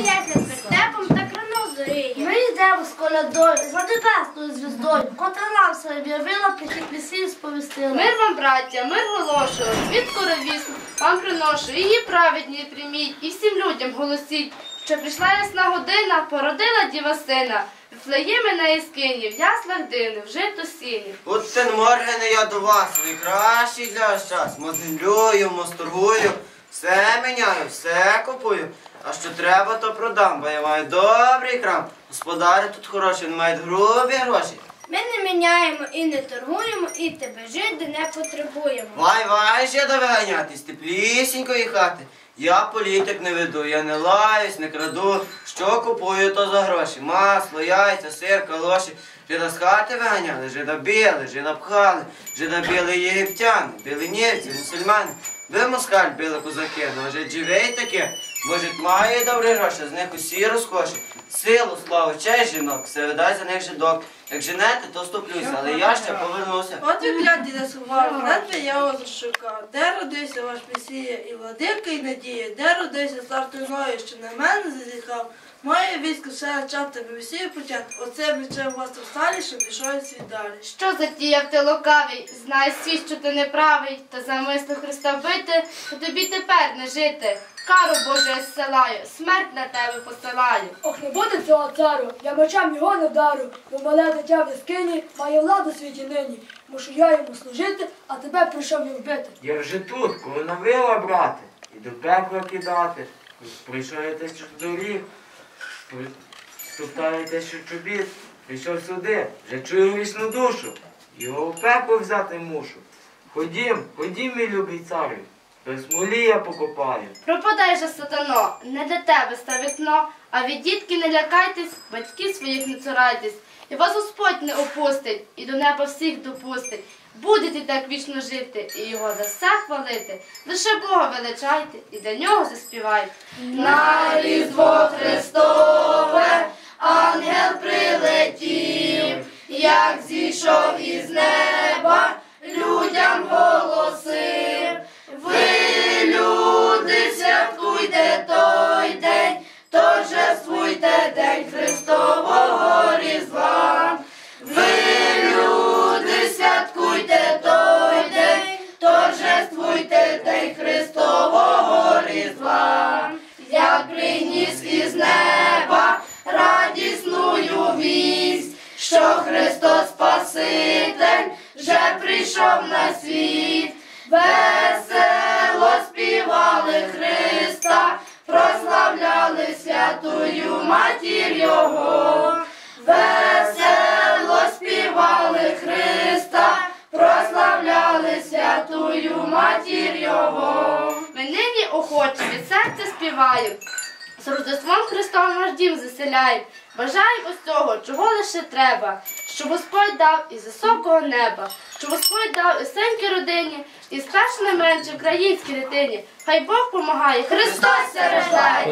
стоять над вертепом та крано. Ми йдемо з колядою, за небесною звіздою, котра нам своє об'явила, прихід Месії сповістила. Мир вам, браття, мир голошую, світ скоровісну, вам приношу, її праведні прийміть, і всім людям голосіть, що прийшла ясна година, породила діва сина, Вифлеєми на іскині, в яслах дини, в жито сіні. Гутен Моргене, я до вас, ви кращий для вас час. Моземлюю, мосторгую, все міняю, все купую. А що треба, то продам, бо я маю добрий крам. Господарі тут хороші, вони мають грубі гроші. Ми не міняємо і не торгуємо, і тебе жити не потребуємо. Вай, вай, ще довиганятись, теплісінької хати. Я політик не веду, я не лаюсь, не краду. Що купую, то за гроші. Масло, яйця, сир, калоші. Жида з хати виганяли, жида били, жида пхали, жида били єгиптяни, били німці, мусульмани. Ви москаль били козаки, ну а живий таке. Може, має добрі гроші, з них усі розкоші. Силу, славу, честь жінок, все видай за них жидок. Як женете, то ступлюся, але я ще повернуся. От і гляді не сував, над я озеро шукав. Де родився ваш Месія і владика, і надія? Де родився цар Тойною, що на мене зазіхав? Моє військо все чав тебе Месію почати. Оце мечем вас в сталі, щоб пішов світ далі. Що затіяв ти лукавий? Знай світ, що ти неправий, та замислив Христа вбити, то тобі тепер не жити. Кару Божу я зсилаю, смерть на тебе посилаю. Ох, не буде цього цару, я мечем його не вдарю, бо мале дитя в яскині має владу світі нині. Мушу я йому служити, а тебе прийшов він вбити. Я вже тут, коли навила брати, і до пекла кидати. Прийшов я тисячу доріг, стоптаю тисячу чобіт, прийшов сюди, вже чую грішну душу, його в пекло взяти мушу. Ходім, ходім, мій любий царю, до смолі я покопаю. Пропадай же, сатано, не для тебе став вікно, а від дітки не лякайтесь, батьків своїх не цурайтесь. І вас Господь не опустить, і до неба всіх допустить. Будете так вічно жити, і його за все хвалити. Лише Бога величайте і для нього заспівайте. На різдво Христове ангел прилетів, як зійшов із неба, святкуйте той день, торжествуйте день Христового Різдва. Ви, люди, святкуйте той день, торжествуйте день Христового Різдва. Як приніс із неба радісную вість, що Христос Спаситель вже прийшов на світ. Матір Його. Весело співали Христа, прославляли святую матір Його. Ми нині охоче від серця співаю. З Рождеством Христом наш дім заселяють. Бажаємо ось цього, чого лише треба, щоб Господь дав із високого неба, щоб Господь дав і ісенькій родині, і старше не менше українській дитині. Хай Бог помагає, Христос рождає.